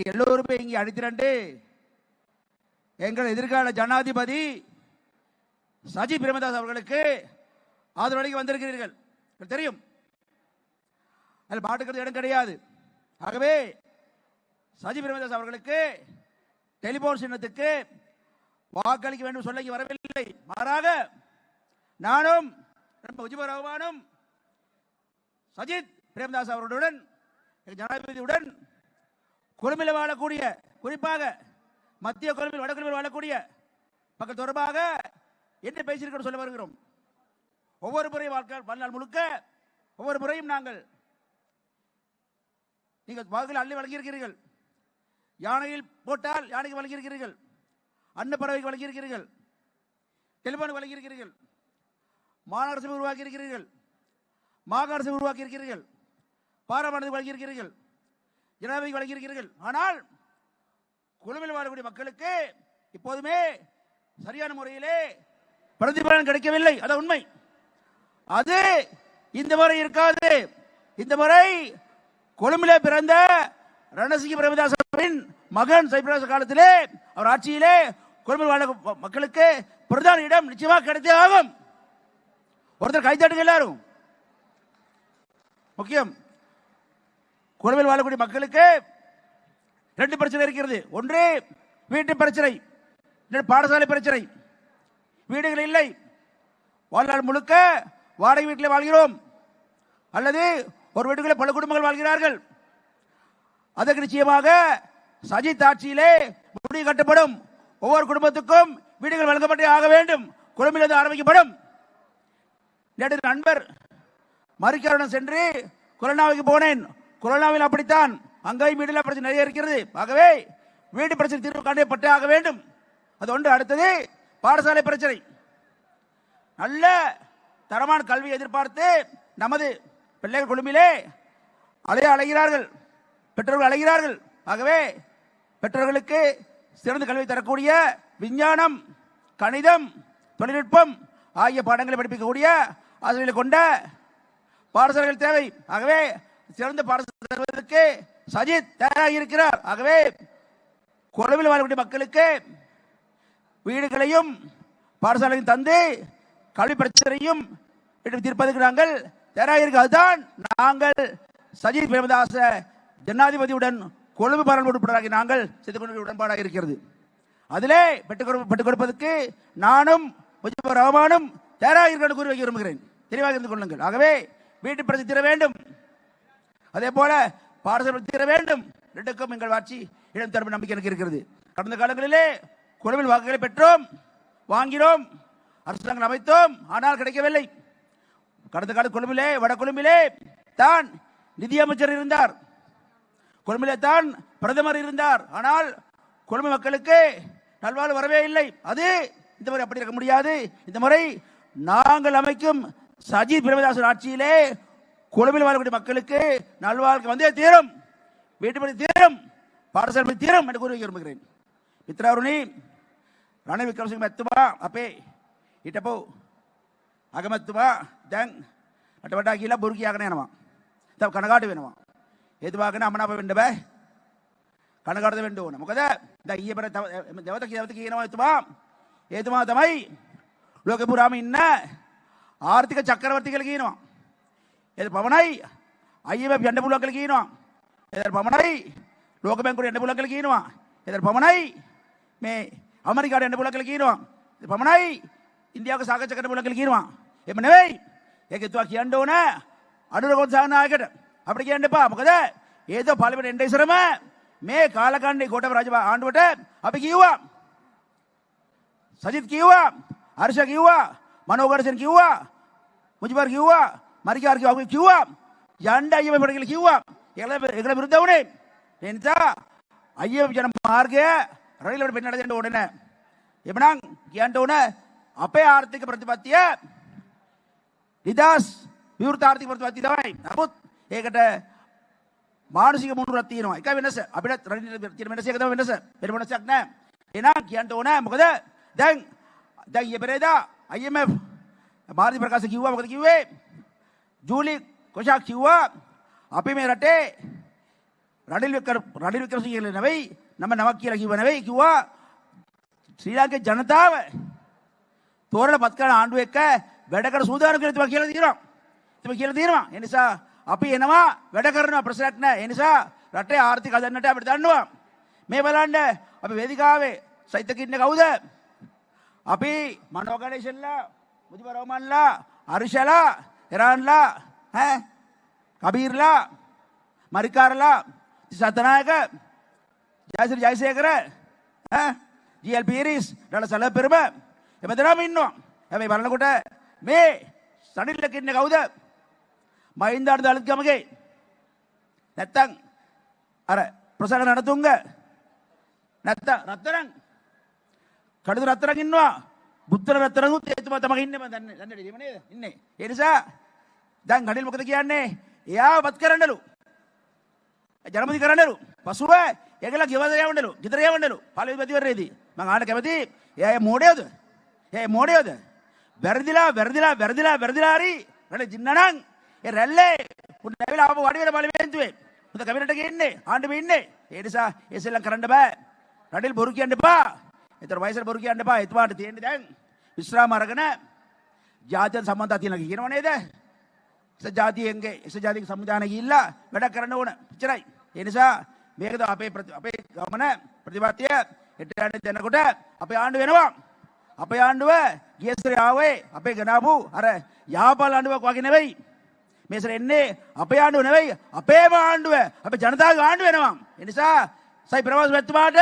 நீ எல்லோருமே இங்கே அடித்திரண்டு எங்கள் எதிர்கால ஜனாதிபதி சஜி பிரேமதாஸ் அவர்களுக்கு ஆதரவளிக்க வந்திருக்கிறீர்கள். தெரியும். அதில் பாட்டுக்கிறது இடம் கிடையாது. ஆகவே சஜி பிரேமதாஸ் அவர்களுக்கு டெலிபோன் சின்னத்துக்கு வாக்களிக்க வேண்டும் சொல்ல வரவில்லை. மாறாக நானும் நண்பர் முஜிபுர் ரஹ்மானும் சஜித் பிரேமதாஸ் அவர்களுடன் ஜனாதிபதியுடன் கொழும்பில் வாழக்கூடிய குறிப்பாக மத்திய கொழும்பில் வடகொழும்பில் வாழக்கூடிய மக்கள் தொடர்பாக என்ன பேசியிருக்கிறோம் சொல்ல வருகிறோம். ஒவ்வொரு முறையும் வாழ்க்கை வாழ்நாள் முழுக்க ஒவ்வொரு முறையும் நாங்கள் நீங்கள் வாக்குகள் அள்ளி வழங்கியிருக்கிறீர்கள். யானையில் போட்டால் யானைக்கு வழங்கியிருக்கிறீர்கள். அன்னப்பறவைக்கு வழங்கியிருக்கிறீர்கள். டெலிபோனுக்கு வழங்கியிருக்கிறீர்கள். மாநகர சபை உருவாக்கியிருக்கிறீர்கள். மாகாண சபை உருவாக்கியிருக்கிறீர்கள். இருக்கிறீர்கள் வழங்கியிருக்கிறீர்கள். ஜனாதிபதி வழங்கியிருக்கிறீர்கள். ஆனால் குழுவில் வாழக்கூடிய மக்களுக்கு இப்போதுமே சரியான முறையிலே பிரதிபலன் கிடைக்கவில்லை. அது உண்மை. அது இந்த முறை இருக்காது. இந்த முறை கொழும்பிலே பிறந்த ரணசிங்க பிரேமதாசவின் மகன் சைப்ராச காலத்திலே அவர் ஆட்சியிலே கொழும்பில் வாழ மக்களுக்கு பிரதான இடம் நிச்சயமாக கிடைத்தே ஆகும். ஒருத்தர் கைத்தாட்டுங்க எல்லாரும். முக்கியம். குழுவில் வாழக்கூடிய மக்களுக்கு ரெண்டு பிரச்சனை இருக்கிறது. ஒன்று வீட்டு பிரச்சனை. பாடசாலை பிரச்சனை. வீடுகள் இல்லை. வாழ்நாள் முழுக்க வாடகை வீட்டில் வாழ்கிறோம். அல்லது ஒரு வீடுகளில் பல குடும்பங்கள் வாழ்கிறார்கள். அதற்கு நிச்சயமாக சஜித் ஆட்சியிலே முடிவு கட்டப்படும். ஒவ்வொரு குடும்பத்துக்கும் வீடுகள் வழங்கப்பட்டே ஆக வேண்டும். குடும்பிலிருந்து ஆரம்பிக்கப்படும். நேற்று நண்பர் மறுக்காருடன் சென்று கொரோனாவுக்கு போனேன். கொரோனாவில் அப்படித்தான். அங்கேயும் வீடுல பிரச்சனை நிறைய இருக்கிறது. ஆகவே வீடு பிரச்சனை தீர்வு காணப்பட்டே ஆக வேண்டும். அது ஒன்று. அடுத்தது பாடசாலை பிரச்சனை. நல்ல தரமான கல்வி எதிர்பார்த்து நமது பிள்ளைகள் குழுமிலே அலைய அலைகிறார்கள். பெற்றோர்கள் அலைகிறார்கள். ஆகவே பெற்றோர்களுக்கு சிறந்த கல்வி தரக்கூடிய விஞ்ஞானம் கணிதம் தொழில்நுட்பம் ஆகிய பாடங்களை படிப்பிக்கக்கூடிய ஆசிரியர்களை கொண்ட பாடசாலைகள் தேவை. ஆகவே சிறந்த பாடசாலை சஜித் தயாராக இருக்கிறார். ஆகவே குழுவில் வாழக்கூடிய மக்களுக்கு வீடுகளையும் பாடசாலையும் தந்து கல்வி பிரச்சனையும் தீர்ப்பதற்கு நாங்கள் தயாராக இருக்க அதுதான் நாங்கள் சஜித் பிரேமதாச ஜனாதிபதியுடன் கொழும்பு பாராளுமன்ற உறுப்பினராகி நாங்கள் செய்து கொண்ட உடன்பாடாக இருக்கிறது. அதிலே பெற்றுக் பெற்றுக் கொடுப்பதற்கு நானும் முஜிபுர் ரஹ்மானும் தயாராக இருக்கிற கூறி வைக்க விரும்புகிறேன். தெளிவாக இருந்து கொள்ளுங்கள். ஆகவே வீட்டு பிரச்சனை தீர வேண்டும். அதே போல பாடசாலை தீர வேண்டும். ரெண்டுக்கும் எங்கள் ஆட்சி இடம் தரும் நம்பிக்கை எனக்கு இருக்கிறது. கடந்த காலங்களிலே குழுவில் வாக்குகளை பெற்றோம். வாங்கினோம். அரசாங்கம் அமைத்தோம். ஆனால் கிடைக்கவில்லை. கடந்த கால கொழும்பிலே வட கொழும்பிலே தான் நிதியமைச்சர் இருந்தார். கொழும்பிலே தான் பிரதமர் இருந்தார். ஆனால் கொழும்பு மக்களுக்கு நல்வாழ்வு வரவே இல்லை. அது இந்த முறை அப்படி இருக்க முடியாது. இந்த முறை நாங்கள் அமைக்கும் சஜித் பிரேமதாசன் ஆட்சியிலே குழுவில் வாழக்கூடிய மக்களுக்கு நல்வாழ்க்கை வந்தே தீரும். வீட்டுப்படி தீரும். பாடசாலை தீரும் என்று கூறி விரும்புகிறேன். மித்ராவருணி ரண விக்ரமசிங்க மெத்துவா அப்பே இட்டப்போ அகமத்துவா தங் அட்டவட்டாக்கியில் புருக்கி ஆகணும் எனவா தப்பு கணக்காட்டு வேணுமா. எதுவாகனா அம்மனாப்ப வேண்டுவ கணக்காடுத வேண்டும். நமக்கு இந்த ஐயப்பர தேவதக்கு தேவதக்கு ஏனவா எத்துவா ஏதுமா தமை? லோகபுராம என்ன? ஆர்த்திக சக்கரவர்த்திகளுக்கு ஈனவா තමයි ලෝකෙ පුරාම ඉන්න ආර්ථික චක්‍රවර්ති කියලා කියනවා. ඒක පමණයි IMF යන්න පුළුවන් කියලා කියනවා. ඒක පමණයි ලෝක බැංකුවට යන්න පුළුවන් කියලා කියනවා. ඒක පමණයි මේ අමරිකාට යන්න පුළුවන් කියලා කියනවා. ඒක පමණයි ඉන්දියාවක සාකච්ඡා කරන්න පුළුවන් කියලා කියනවා. එහෙම නෙවෙයි. ඒක එතුමා කියන්න ඕන අනුරගොත් සානායකට. අපිට කියන්න එපා. මොකද ඒතෝ පාර්ලිමේන්ත එන්න ඉස්සරම මේ කාලකන්ණි ගෝඨාභය රාජපක්ෂ ආණ්ඩුවට අපි කිව්වා සජිත් කිව්වා හර්ෂ කිව්වා මනෝගර්ෂන් කිව්වා මුජිබර් කිව්වා මරිකාර් කිව්වා කිව්වා යන්න අයියම පොඩ කියලා කිව්වා ඒකල ඒකල විරුද්ධ වුණේ ඒ නිසා අයියම යන මාර්ගය රනිලට පෙන්නට දෙන්න ඕනේ නැහැ එබනම් කියන්න ඕන අපේ ආර්ථික ප්‍රතිපත්තිය නිදහස් විවෘත ආර්ථික ප්‍රතිපත්තිය තමයි නමුත් ඒකට මානසික මුණුරක් තියෙනවා එක වෙනස අපිට රනිල තියෙන වෙනස එක තමයි වෙනස වෙන වෙනසක් නැහැ එහෙනම් කියන්න ඕන මොකද දැන් දැන් ඊයේ පෙරේදා IMF මාර්ති ප්‍රකාශ කිව්වා මොකද කිව්වේ ජූලි කොෂාක් කිව්වා අපි මේ රටේ රනිල් වික්‍ර රනිල් වික්‍රමසිංහ කියලා නෙවෙයි නම නමක් කියලා කිව්ව නෙවෙයි කිව්වා ශ්‍රී ලාංකේ ජනතාව තෝරලා පත් කරන ආණ්ඩුව එක්ක වැඩ කර සූදානම් කියලා තුමා කියලා තියෙනවා. තුමා කියලා තියෙනවා. ඒ නිසා අපි එනවා වැඩ කරනවා ප්‍රශ්නයක් නැහැ. ඒ නිසා රටේ ආර්ථික හදන්නට අපිට දන්නවා. මේ බලන්න අපි වේදිකාවේ සයිතක ඉන්නේ කවුද? අපි මනෝ ගණේෂන්ලා, මුජිබ රහමන්ලා, අරිෂලා, ईरानला है कबीरला मरिकारला சத்தநாயக ஜெயஸ்ரீ ஜெயசேகர ஜிஎல் பீரிஸ் நல்ல செல பெருமை இப்போ தினம் இன்னும் எவை மரணக்கூட்ட மே சனில் கிண்ண கவுத. மஹிந்தாடு அழுத்கமகை நெத்தங் அர பிரசங்க நடத்துங்க. நத்த ரத்தனங் கடுது ரத்தனங் இன்னும். புத்திர ரத்தனங்கும் தேத்து மத்தமாக இன்னும். தன்னடி இன்னே. எரிசா දැන් ගඩිල් මොකද කියන්නේ? එයාව වත් කරන්නලු. ජනපති කරන්නලු. පසුව ඒගොල්ලෝ ගෙවද යවන්නලු. ගෙදර යවන්නලු. පළවෙනි ප්‍රතිවරයේදී මම අහන්න කැමති එයා මොඩේද? ඒ මොඩේද? වැරදිලා වැරදිලා වැරදිලා වැරදිලා හරි රට ජින්නනම් ඒ රැල්ලේ උන් නැවිලා ආපහු වඩි වෙන බලවේන්තුවේ උද කැබිනට් එකේ ඉන්නේ ආණ්ඩුවේ ඉන්නේ ඒ නිසා ඒ සෙල්ලම් කරන්න බෑ රටිල් බොරු කියන්න එපා ඒතර වයසට බොරු කියන්න එපා එතුමාට තියෙන්නේ දැන් විශ්‍රාම අරගෙන ජාතිය සම්බන්ධතා තියෙනවා කියනව නේද එස ජාතියෙන්ගේ එස ජාතික සමුදාන ගිහිල්ලා වැඩ කරන්න ඕන එච්චරයි ඒ නිසා මේකද අපේ ප්‍රති- අපේ ගමන ප්‍රතිපත්තිය හෙට යන්න දෙනකොට අපේ ආණ්ඩුව වෙනවා අපේ ආණ්ඩුව ගියසර ආවේ අපේ ගෙනාපු අර යාපල් ආණ්ඩුවක් වගේ නෙවෙයි මේසර එන්නේ අපේ ආණ්ඩුව නෙවෙයි අපේම ආණ්ඩුව අපේ ජනතාවගේ ආණ්ඩුව වෙනවා ඒ නිසා සයි ප්‍රවාස මැතිතුමාට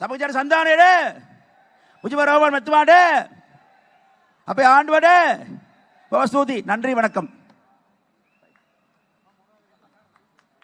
සමගජන සන්ධානයේට මුජිබ රහමාන් මැතිතුමාට අපේ ආණ්ඩුවට ஸ்துதி நன்றி வணக்கம்.